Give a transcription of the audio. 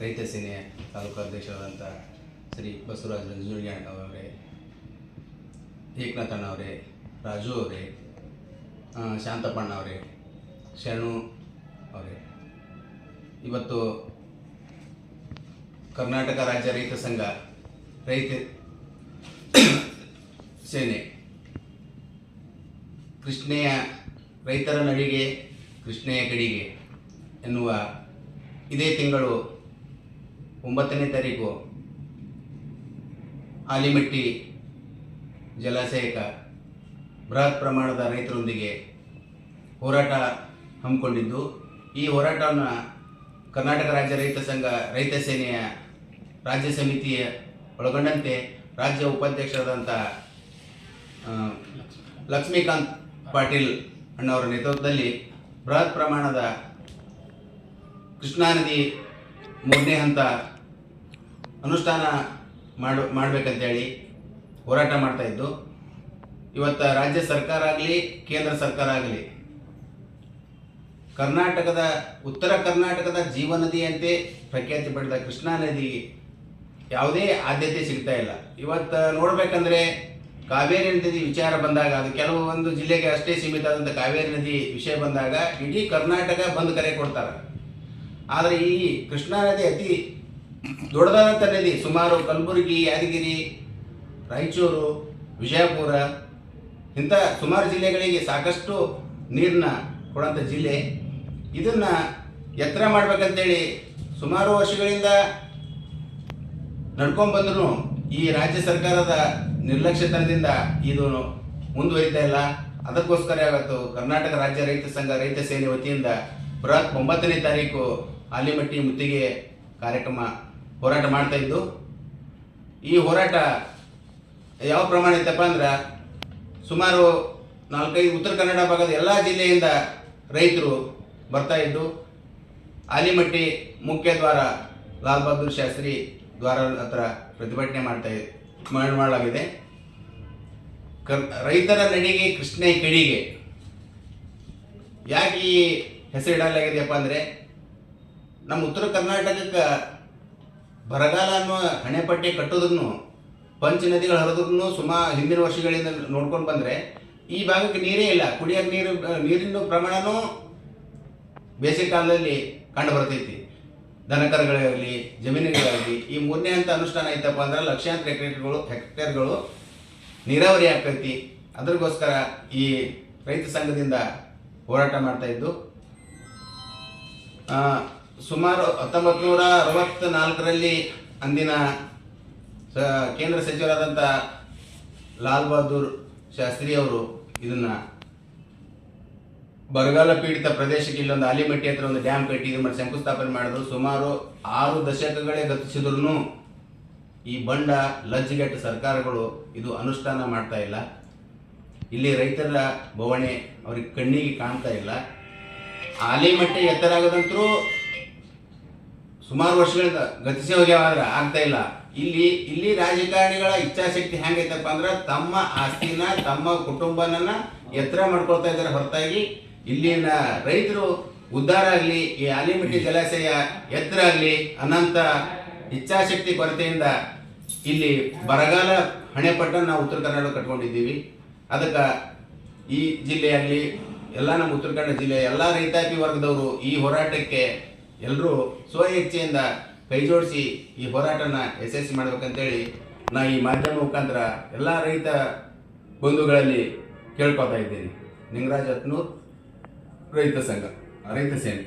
ರೈತ ಸೇನೆಯ ತಾಲೂಕು ಅಧ್ಯಕ್ಷರಾದಂಥ ಶ್ರೀ ಬಸವರಾಜ ನಂಜುಣಿಯ ಅವರೇ, ಏಕನಾಥಣ್ಣ ಅವರೇ, ರಾಜು ಅವರೇ ಶಾಂತಪ್ಪಣ್ಣ ಅವರೇ, ಶರಣು ಅವರೇ. ಇವತ್ತು ಕರ್ನಾಟಕ ರಾಜ್ಯ ರೈತ ಸಂಘ, ರೈತ ಸೇನೆ ಕೃಷ್ಣೆಯ ರೈತರ ನಡಿಗೆ, ಕೃಷ್ಣೆಯ ಕಡಿಗೆ ಎನ್ನುವ ಇದೇ ತಿಂಗಳು ಒಂಬತ್ತನೇ ತಾರೀಕು. ಆಲಿಮಟ್ಟಿ ಜಲಾಶಯಕ ಬೃಹತ್ ಪ್ರಮಾಣದ ರೈತರೊಂದಿಗೆ ಹೋರಾಟ ಹಮ್ಮಿಕೊಂಡಿದ್ದು, ಈ ಹೋರಾಟವನ್ನು ಕರ್ನಾಟಕ ರಾಜ್ಯ ರೈತ ಸಂಘ, ರೈತ ಸೇನೆಯ ರಾಜ್ಯ ಸಮಿತಿಯ ಒಳಗೊಂಡಂತೆ ರಾಜ್ಯ ಉಪಾಧ್ಯಕ್ಷರಾದಂಥ ಲಕ್ಷ್ಮೀಕಾಂತ್ ಪಾಟೀಲ್ ಅಣ್ಣವರ ನೇತೃತ್ವದಲ್ಲಿ ಬೃಹತ್ ಪ್ರಮಾಣದ ಕೃಷ್ಣಾ ನದಿ ಮೂರನೇ ಹಂತ ಅನುಷ್ಠಾನ ಮಾಡು, ಮಾಡಬೇಕಂತೇಳಿ ಹೋರಾಟ ಮಾಡ್ತಾ ಇದ್ದು, ಇವತ್ತು ರಾಜ್ಯ ಸರ್ಕಾರ ಆಗಲಿ, ಕೇಂದ್ರ ಸರ್ಕಾರ ಆಗಲಿ, ಕರ್ನಾಟಕದ, ಉತ್ತರ ಕರ್ನಾಟಕದ ಜೀವ ನದಿಯಂತೆ ಪ್ರಖ್ಯಾತಿ ಪಡೆದ ಕೃಷ್ಣಾ ನದಿ ಯಾವುದೇ ಆದ್ಯತೆ ಸಿಗ್ತಾ ಇಲ್ಲ. ಇವತ್ತು ನೋಡಬೇಕಂದ್ರೆ ಕಾವೇರಿ ನದಿ ವಿಚಾರ ಬಂದಾಗ, ಅದು ಕೆಲವೊಂದು ಜಿಲ್ಲೆಗೆ ಅಷ್ಟೇ ಸೀಮಿತ ಆದಂಥ ಕಾವೇರಿ ನದಿ ವಿಷಯ ಬಂದಾಗ, ಇಡೀ ಕರ್ನಾಟಕ ಬಂದ್ ಕರೆ ಕೊಡ್ತಾರೆ. ಆದರೆ ಈ ಕೃಷ್ಣಾ ನದಿ ಅತಿ ದೊಡ್ಡದಾದಂಥ ನದಿ ಸುಮಾರು ಕಲಬುರಗಿ, ಯಾದಗಿರಿ, ರಾಯಚೂರು, ವಿಜಯಪುರ, ಇಂಥ ಸುಮಾರು ಜಿಲ್ಲೆಗಳಿಗೆ ಸಾಕಷ್ಟು ನೀರನ್ನ ಕೊಡೋಂಥ ಜಿಲ್ಲೆ. ಇದನ್ನ ಎತ್ತರ ಮಾಡ್ಬೇಕಂತೇಳಿ ಸುಮಾರು ವರ್ಷಗಳಿಂದ ನಡ್ಕೊಂಡ್ ಬಂದ್ರು ಈ ರಾಜ್ಯ ಸರ್ಕಾರದ ನಿರ್ಲಕ್ಷ್ಯತನದಿಂದ ಇದು ಮುಂದುವರಿತಾ ಇಲ್ಲ. ಅದಕ್ಕೋಸ್ಕರ ಇವತ್ತು ಕರ್ನಾಟಕ ರಾಜ್ಯ ರೈತ ಸಂಘ ರೈತ ಸೇನೆ ವತಿಯಿಂದ ಬೃಹತ್ ಒಂಬತ್ತನೇ ತಾರೀಕು ಆಲಿಮಟ್ಟಿ ಮುತ್ತಿಗೆ ಕಾರ್ಯಕ್ರಮ ಹೋರಾಟ ಮಾಡ್ತಾ ಇದ್ದು, ಈ ಹೋರಾಟ ಯಾವ ಪ್ರಮಾಣ ಇತ್ತಪ್ಪ ಅಂದ್ರೆ ಸುಮಾರು ನಾಲ್ಕೈದು ಉತ್ತರ ಕನ್ನಡ ಭಾಗದ ಎಲ್ಲ ಜಿಲ್ಲೆಯಿಂದ ರೈತರು ಬರ್ತಾ ಇದ್ದು ಆಲಿಮಟ್ಟಿ ಮುಖ್ಯ ದ್ವಾರ ಲಾಲ್ ಬಹದ್ದೂರ್ ಶಾಸ್ತ್ರಿ ದ್ವಾರ ಹತ್ರ ಪ್ರತಿಭಟನೆ ಮಾಡ್ತಾ ಮಾಡಲಾಗಿದೆ. ರೈತರ ನಡಿಗೆ ಕೃಷ್ಣ ಕಡಿಗೆ ಯಾಕೆ ಈ ಹೆಸರಿಡಲಾಗಿದೆಯಪ್ಪ ಅಂದರೆ ನಮ್ಮ ಉತ್ತರ ಕರ್ನಾಟಕಕ್ಕೆ ಬರಗಾಲ ಅನ್ನೋ ಹಣೆಪಟ್ಟಿ ಕಟ್ಟೋದನ್ನು ಪಂಚ ನದಿಗಳು ಹರಿದ್ರೂ ಸುಮಾ ಹಿಂದಿನ ವರ್ಷಗಳಿಂದ ನೋಡ್ಕೊಂಡು ಬಂದರೆ ಈ ಭಾಗಕ್ಕೆ ನೀರೇ ಇಲ್ಲ. ಕುಡಿಯೋಕೆ ನೀರು, ನೀರಿನ ಪ್ರಮಾಣನೂ ಬೇಸಿಗೆ ಕಾಲದಲ್ಲಿ ಕಂಡು ಬರ್ತೈತಿ. ದನಕರುಗಳಿರಲಿ ಜಮೀನುಗಳಾಗಲಿ, ಈ ಮೂರನೇ ಹಂತ ಅನುಷ್ಠಾನ ಐತಪ್ಪ ಅಂದ್ರೆ ಲಕ್ಷಾಂತರ ಎಕರೆಗಳು, ಹೆಕ್ಟೇರ್ಗಳು ನೀರಾವರಿ ಆಗ್ತೈತಿ. ಅದಕ್ಕೋಸ್ಕರ ಈ ರೈತ ಸಂಘದಿಂದ ಹೋರಾಟ ಮಾಡ್ತಾ ಇದ್ದು ಸುಮಾರು ಹತ್ತೊಂಬತ್ತು ನೂರ ಅರವತ್ತ್ ನಾಲ್ಕರಲ್ಲಿ ಅಂದಿನ ಕೇಂದ್ರ ಸಚಿವರಾದಂಥ ಲಾಲ್ ಬಹದ್ದೂರ್ ಶಾಸ್ತ್ರಿ ಅವರು ಇದನ್ನ ಬರಗಾಲ ಪೀಡಿತ ಪ್ರದೇಶಕ್ಕೆ ಇಲ್ಲೊಂದು ಆಲಿಮಟ್ಟಿ ಹತ್ರ ಒಂದು ಡ್ಯಾಮ್ ಕಟ್ಟಿ ಇದು ಮಾಡಿ ಶಂಕುಸ್ಥಾಪನೆ ಮಾಡಿದ್ರು. ಸುಮಾರು ಆರು ದಶಕಗಳೇ ಗತಿಸಿದ್ರು ಈ ಬಂಡ, ಲಜ್ಜೆಗೆಟ್ಟ ಸರ್ಕಾರಗಳು ಇದು ಅನುಷ್ಠಾನ ಮಾಡ್ತಾ ಇಲ್ಲ. ಇಲ್ಲಿ ರೈತರ ಬವಣೆ ಅವ್ರಿಗೆ ಕಣ್ಣಿಗೆ ಕಾಣ್ತಾ ಇಲ್ಲ. ಆಲಿಮಟ್ಟಿ ಎತ್ತರ ಆಗೋದಂತರೂ ಸುಮಾರು ವರ್ಷಗಳಿಂದ ಗತಿಸಿ ಹೋಗ್ಯಾವ ಆಗ್ತಾ ಇಲ್ಲ. ಇಲ್ಲಿ ಇಲ್ಲಿ ರಾಜಕಾರಣಿಗಳ ಇಚ್ಛಾಶಕ್ತಿ ಹೆಂಗೈತಪ್ಪ ಅಂದ್ರೆ ತಮ್ಮ ಆಸ್ತಿನ, ತಮ್ಮ ಕುಟುಂಬನನ್ನ ಎತ್ತರ ಮಾಡ್ಕೊಳ್ತಾ ಇದ್ದಾರೆ ಹೊರತಾಗಿ. ಇಲ್ಲಿನ ರೈತರು ಉದ್ಧಾರ ಆಗಲಿ, ಈ ಆಲಿಮಟ್ಟಿ ಜಲಾಶಯ ಎತ್ತರ ಆಗಲಿ, ಅನಂತ ಇಚ್ಛಾಶಕ್ತಿ ಕೊರತೆಯಿಂದ ಇಲ್ಲಿ ಬರಗಾಲ ಹಣೆಪಟ್ಟ ನಾವು ಉತ್ತರ ಕನ್ನಡ ಕಟ್ಕೊಂಡಿದ್ದೀವಿ. ಅದಕ್ಕೆ ಈ ಜಿಲ್ಲೆಯಲ್ಲಿ, ಎಲ್ಲ ನಮ್ಮ ಉತ್ತರ ಕನ್ನಡ ಜಿಲ್ಲೆಯ ಎಲ್ಲ ರೈತಾಪಿ ವರ್ಗದವರು ಈ ಹೋರಾಟಕ್ಕೆ ಎಲ್ಲರೂ ಸ್ವ ಇಚ್ಛೆಯಿಂದ ಕೈ ಜೋಡಿಸಿ ಈ ಹೋರಾಟನ ಯಶಸ್ವಿ ಮಾಡ್ಬೇಕಂತೇಳಿ ನಾ ಈ ಮಾಧ್ಯಮ ಮುಖಾಂತರ ಎಲ್ಲ ರೈತ ಬಂಧುಗಳಲ್ಲಿ ಕೇಳ್ಕೊತಾ ಇದ್ದೀನಿ. ನಿಂಗರಾಜ್ ಹತ್ನೂರ್ ರೈತ ಸಂಘ, ರೈತ ಸೇನೆ.